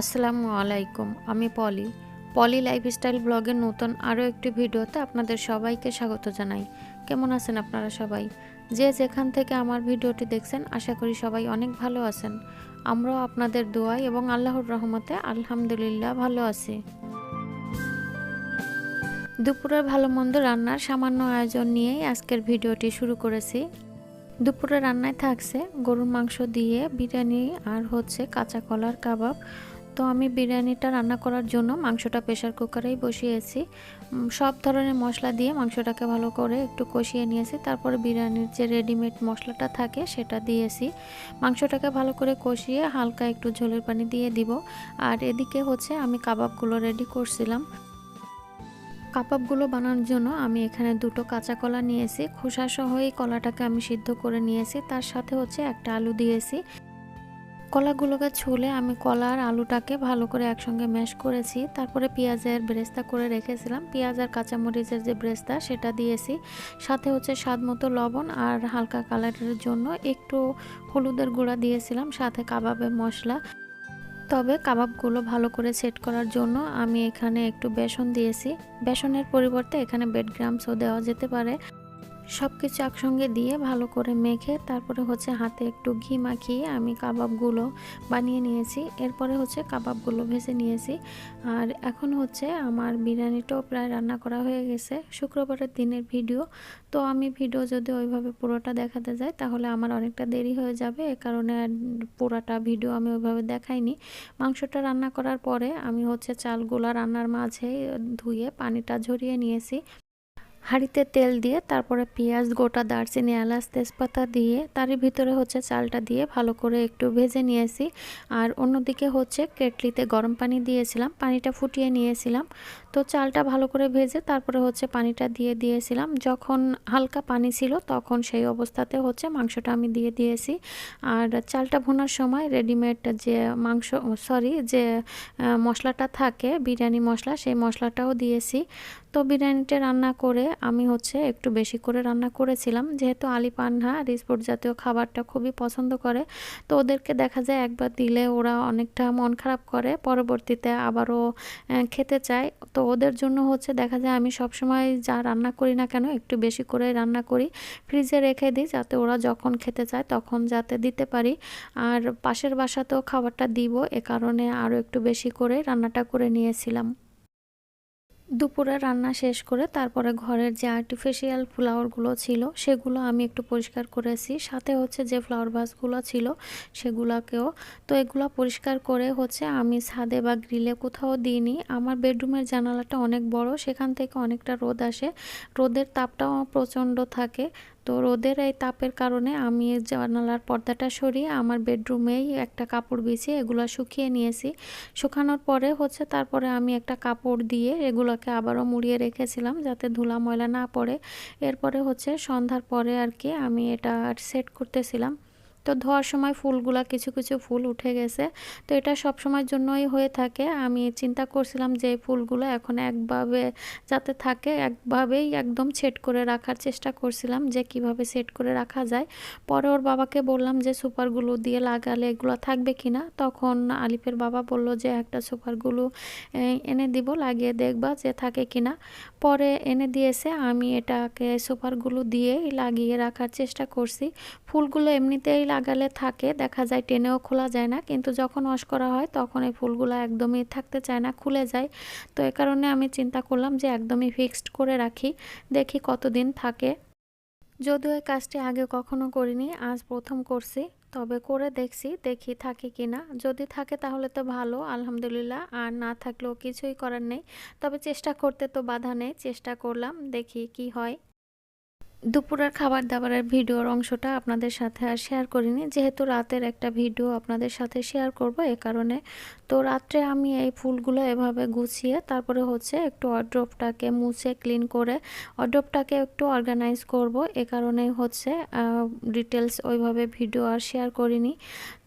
আসসালামু আলাইকুম, আমি পলি। পলি লাইফস্টাইল ব্লগের নতুন আরও একটি ভিডিওতে আপনাদের সবাইকে স্বাগত জানাই। কেমন আছেন আপনারা সবাই? যে যেখান থেকে আমার ভিডিওটি দেখছেন, আশা করি সবাই অনেক ভালো আছেন। আমরাও আপনাদের দোয়াই এবং আল্লাহর রহমতে আলহামদুলিল্লাহ ভালো আছি। দুপুরের ভালো মন্দ রান্নার সামান্য আয়োজন নিয়েই আজকের ভিডিওটি শুরু করেছি। দুপুরে রান্নায় থাকছে গরুর মাংস দিয়ে বিরিয়ানি আর হচ্ছে কাঁচা কলার কাবাব। তো আমি বিরিয়ানিটা রান্না করার জন্য মাংসটা প্রেশার কুকারেই বসিয়েছি। সব ধরনের মশলা দিয়ে মাংসটাকে ভালো করে একটু কষিয়ে নিয়েছি। তারপরে বিরিয়ানির যে রেডিমেড মশলাটা থাকে সেটা দিয়েছি। মাংসটাকে ভালো করে কষিয়ে হালকা একটু ঝোলের পানি দিয়ে দিব। আর এদিকে হচ্ছে আমি কাবাবগুলো রেডি করছিলাম। কাবাবগুলো বানানোর জন্য আমি এখানে দুটো কাঁচা কলা নিয়েছি। খোসা সহ এই কলাটাকে আমি সিদ্ধ করে নিয়েছি। তার সাথে হচ্ছে একটা আলু দিয়েছি। কলাগুলোকে ছুলে আমি কলা আর আলুটাকে ভালো করে একসঙ্গে ম্যাশ করেছি। তারপরে পেঁয়াজের ব্রেস্তা করে রেখেছিলাম। পেঁয়াজ আর কাঁচামরিচের যে ব্রেস্তা, সেটা দিয়েছি। সাথে হচ্ছে স্বাদ মতো লবণ আর হালকা কালারের জন্য একটু হলুদের গুঁড়া দিয়েছিলাম, সাথে কাবাবের মশলা। তবে কাবাবগুলো ভালো করে সেট করার জন্য আমি এখানে একটু বেসন দিয়েছি। বেসনের পরিবর্তে এখানে বেড গ্রামসও দেওয়া যেতে পারে। সব কিছু একসঙ্গে দিয়ে ভালো করে মেখে তারপরে হচ্ছে হাতে একটু ঘি মাখিয়ে আমি কাবাবগুলো বানিয়ে নিয়েছি। এরপরে হচ্ছে কাবাবগুলো ভেজে নিয়েছি। আর এখন হচ্ছে আমার বিরিয়ানিটাও প্রায় রান্না করা হয়ে গেছে। শুক্রবারের দিনের ভিডিও। তো আমি ভিডিও যদি ওইভাবে পুরোটা দেখাতে যাই, তাহলে আমার অনেকটা দেরি হয়ে যাবে। এ কারণে পুরাটা ভিডিও আমি ওইভাবে দেখাইনি। মাংসটা রান্না করার পরে আমি হচ্ছে চালগুলা রান্নার মাঝে ধুয়ে পানিটা ঝরিয়ে নিয়েছি। হাঁড়িতে তেল দিয়ে, তারপরে পেঁয়াজ, গোটা দারচিনি, এলাচ, তেজপাতা দিয়ে, তারই ভিতরে হচ্ছে চালটা দিয়ে ভালো করে একটু ভেজে নিয়েছি। আর অন্যদিকে হচ্ছে কেটলিতে গরম পানি দিয়েছিলাম, পানিটা ফুটিয়ে নিয়েছিলাম। তো চালটা ভালো করে ভেজে তারপরে হচ্ছে পানিটা দিয়ে দিয়েছিলাম। যখন হালকা পানি ছিল তখন সেই অবস্থাতে হচ্ছে মাংসটা আমি দিয়ে দিয়েছি। আর চালটা ভোনার সময় রেডিমেড যে মাংস সরি যে মশলাটা থাকে, বিরিয়ানি মশলা, সেই মশলাটাও দিয়েছি। তো বিরিয়ানিটা রান্না করে আমি হচ্ছে একটু বেশি করে রান্না করেছিলাম। যেহেতু আলি পান্না রিসপোর্ট জাতীয় খাবারটা খুবই পছন্দ করে, তো ওদেরকে দেখা যায় একবার দিলে ওরা অনেকটা মন খারাপ করে। পরবর্তীতে আবারও খেতে চায়। তো ওদের জন্য হচ্ছে দেখা যায় আমি সবসময় যা রান্না করি না কেন একটু বেশি করে রান্না করি। ফ্রিজে রেখে দিই যাতে ওরা যখন খেতে চায় তখন যাতে দিতে পারি। আর পাশের বাসাতেও খাবারটা দিব এ কারণে আরও একটু বেশি করে রান্নাটা করে নিয়েছিলাম। দুপুরে রান্না শেষ করে তারপরে ঘরের যে আর্টিফিশিয়াল ফ্লাওয়ারগুলো ছিল, সেগুলো আমি একটু পরিষ্কার করেছি। সাথে হচ্ছে যে ফ্লাওয়ার ভাসগুলো ছিল, সেগুলোকেও। তো এগুলো পরিষ্কার করে হচ্ছে আমি ছাদে বা গ্রিলে কোথাও দিইনি। আমার বেডরুমের জানালাটা অনেক বড়, সেখান থেকে অনেকটা রোদ আসে। রোদের তাপটাও প্রচণ্ড থাকে। তো রোদের এই তাপের কারণে আমি জানালার পর্দাটা সরিয়ে আমার বেডরুমেই একটা কাপড় বিছিয়ে এগুলো শুকিয়ে নিয়েছি। শুকানোর পরে হচ্ছে তারপরে আমি একটা কাপড় দিয়ে এগুলোকে আবারও মুড়িয়ে রেখেছিলাম যাতে ধুলা ময়লা না পড়ে। এরপরে হচ্ছে সন্ধ্যার পরে আর কি আমি এটা সেট করতেছিলাম। তো ধোয়ার সময় ফুলগুলা কিছু কিছু ফুল উঠে গেছে। তো এটা সব সময়ের জন্যই হয়ে থাকে। আমি চিন্তা করছিলাম যে ফুলগুলো এখন একভাবে যাতে থাকে, একভাবেই একদম সেট করে রাখার চেষ্টা করছিলাম যে কীভাবে সেট করে রাখা যায়। পরে ওর বাবাকে বললাম যে সুপারগুলো দিয়ে লাগালে এগুলো থাকবে কি না তখন আলিফের বাবা বলল যে একটা সুপারগুলো এনে দিব, লাগিয়ে দেখবা যে থাকে কি না পরে এনে দিয়েছে, আমি এটাকে সুপারগুলো দিয়েই লাগিয়ে রাখার চেষ্টা করছি। ফুলগুলো এমনিতেই লাগালে থাকে, দেখা যায় টেনেও খোলা যায় না, কিন্তু যখন ওয়াশ করা হয় তখন এই ফুলগুলো একদমই থাকতে চায় না, খুলে যায়। তো এ কারণে আমি চিন্তা করলাম যে একদমই ফিক্সড করে রাখি, দেখি কতদিন থাকে। যদিও এই কাজটি আগে কখনো করিনি, আজ প্রথম করছি, তবে করে দেখছি দেখি থাকে কি না যদি থাকে তাহলে তো ভালো, আলহামদুলিল্লাহ, আর না থাকলেও কিছুই করার নেই। তবে চেষ্টা করতে তো বাধা নেই, চেষ্টা করলাম, দেখি কি হয়। দুপুরের খাবার দাবারের ভিডিওর অংশটা আপনাদের সাথে আর শেয়ার করিনি। যেহেতু রাতের একটা ভিডিও আপনাদের সাথে শেয়ার করব, এ কারণে তো রাত্রে আমি এই ফুলগুলো এভাবে গুছিয়ে তারপরে হচ্ছে একটু অড্রপটাকে মুছে ক্লিন করে অড্রপটাকে একটু অর্গানাইজ করব। এ কারণে হচ্ছে ডিটেলস ওইভাবে ভিডিও আর শেয়ার করিনি।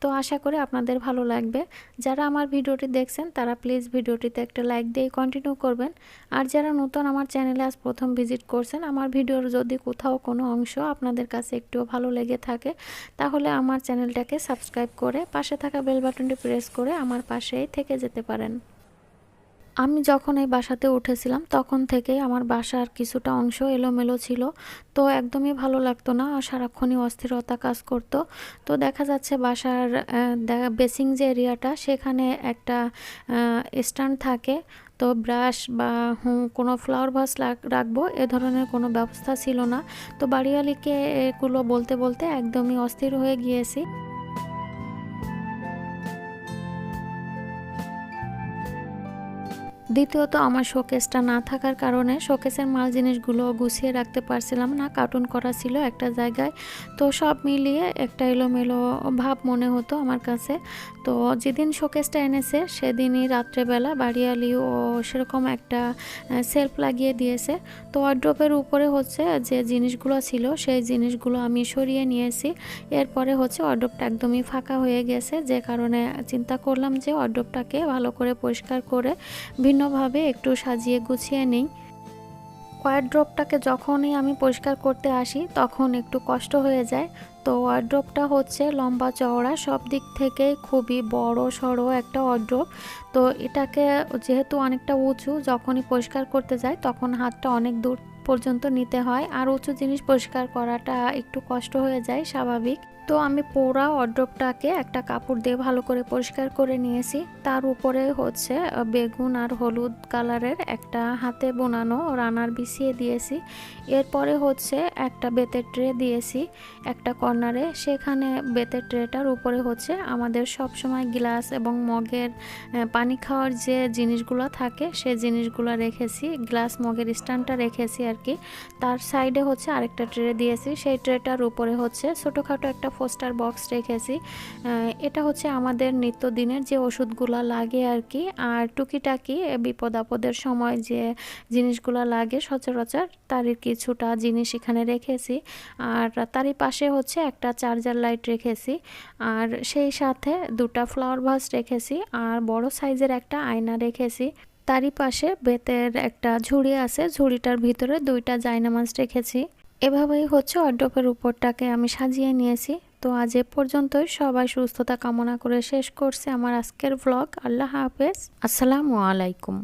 তো আশা করি আপনাদের ভালো লাগবে। যারা আমার ভিডিওটি দেখছেন, তারা প্লিজ ভিডিওটিতে একটা লাইক দিয়ে কন্টিনিউ করবেন। আর যারা নতুন আমার চ্যানেলে আজ প্রথম ভিজিট করছেন, আমার ভিডিওর যদি কোথাও কোনো অংশ আপনাদের কাছে একটুও ভালো লেগে থাকে, তাহলে আমার চ্যানেলটাকে সাবস্ক্রাইব করে পাশে থাকা বেল বাটনটি প্রেস করে আমার পাশেই থেকে যেতে পারেন। আমি যখন এই বাসাতে উঠেছিলাম, তখন থেকে আমার বাসার কিছুটা অংশ এলোমেলো ছিল। তো একদমই ভালো লাগতো না আর সারাক্ষণই অস্থিরতা কাজ করত। তো দেখা যাচ্ছে বাসার বেসিং যে এরিয়াটা, সেখানে একটা স্ট্যান্ড থাকে। তো ব্রাশ বা কোনো ফ্লাওয়ার ভাস রাখব, এ ধরনের কোনো ব্যবস্থা ছিল না। তো বাড়িয়ালিকে এগুলো বলতে বলতে একদমই অস্থির হয়ে গিয়েছি। দ্বিতীয়ত, আমার শোকেসটা না থাকার কারণে শোকেসের মাল জিনিসগুলো গুছিয়ে রাখতে পারছিলাম না, কার্টুন করা ছিল একটা জায়গায়। তো সব মিলিয়ে একটা এলোমেলো ভাব মনে হতো আমার কাছে। তো যেদিন শোকেসটা এনেছে, সেদিনই রাত্রেবেলা বাড়িয়ালি ও সেরকম একটা সেলফ লাগিয়ে দিয়েছে। তো ওয়ার্ড্রপের উপরে হচ্ছে যে জিনিসগুলো ছিল, সেই জিনিসগুলো আমি সরিয়ে নিয়েছি। এরপরে হচ্ছে ওয়ার্ড্রপটা একদমই ফাঁকা হয়ে গেছে, যে কারণে চিন্তা করলাম যে ওয়ার্ড্রপটাকে ভালো করে পরিষ্কার করে ভিন্নভাবে একটু সাজিয়ে গুছিয়ে নিই। ওয়ারড্রপটাকে যখনই আমি পরিষ্কার করতে আসি, তখন একটু কষ্ট হয়ে যায়। তো ওয়ারড্রপটা হচ্ছে লম্বা চওড়া, সব দিক থেকেই খুবই বড় সড়ো একটা ওয়ারড্রপ তো এটাকে যেহেতু অনেকটা উঁচু, যখনই পরিষ্কার করতে যাই, তখন হাতটা অনেক দূর পর্যন্ত নিতে হয়। আর উঁচু জিনিস পরিষ্কার করাটা একটু কষ্ট হয়ে যায়, স্বাভাবিক। তো আমি পোড়া অড্রপটাকে একটা কাপড় দিয়ে ভালো করে পরিষ্কার করে নিয়েছি। তার উপরে হচ্ছে বেগুন আর হলুদ কালারের একটা হাতে বোনানো রানার বিছিয়ে দিয়েছি। এরপরে হচ্ছে একটা বেতের ট্রে দিয়েছি একটা কর্নারে। সেখানে বেতের ট্রেটার উপরে হচ্ছে আমাদের সব সময় গ্লাস এবং মগের পানি খাওয়ার যে জিনিসগুলো থাকে, সে জিনিসগুলো রেখেছি। গ্লাস, মগের স্ট্যান্ডটা রেখেছি আর কি। তার সাইডে হচ্ছে আরেকটা ট্রে দিয়েছি। সেই ট্রেটার উপরে হচ্ছে ছোটোখাটো একটা পোস্টার বক্স রেখেছি। এটা হচ্ছে আমাদের নিত্যদিনের যে ওষুধগুলো লাগে আর কি। আর টুকিটাকি বিপদ আপদের সময় যে জিনিসগুলো লাগে সচরাচর তারই কিছুটা জিনিস এখানে রেখেছি। আর তারই পাশে হচ্ছে একটা চার্জার লাইট রেখেছি। আর সেই সাথে দুটা ফ্লাওয়ার ভাস রেখেছি। আর বড় সাইজের একটা আয়না রেখেছি। তারই পাশে বেতের একটা ঝুড়ি আছে। ঝুড়িটার ভিতরে দুইটা জায়নামাজ রেখেছি। এভাবেই হচ্ছে অডপের উপরটাকে আমি সাজিয়ে নিয়েছি। তো আজ এ পর্যন্তই। সবাই সুস্থতা কামনা করে শেষ করছে আমার আজকের ব্লগ আল্লাহ হাফেজ। আসসালামু আলাইকুম।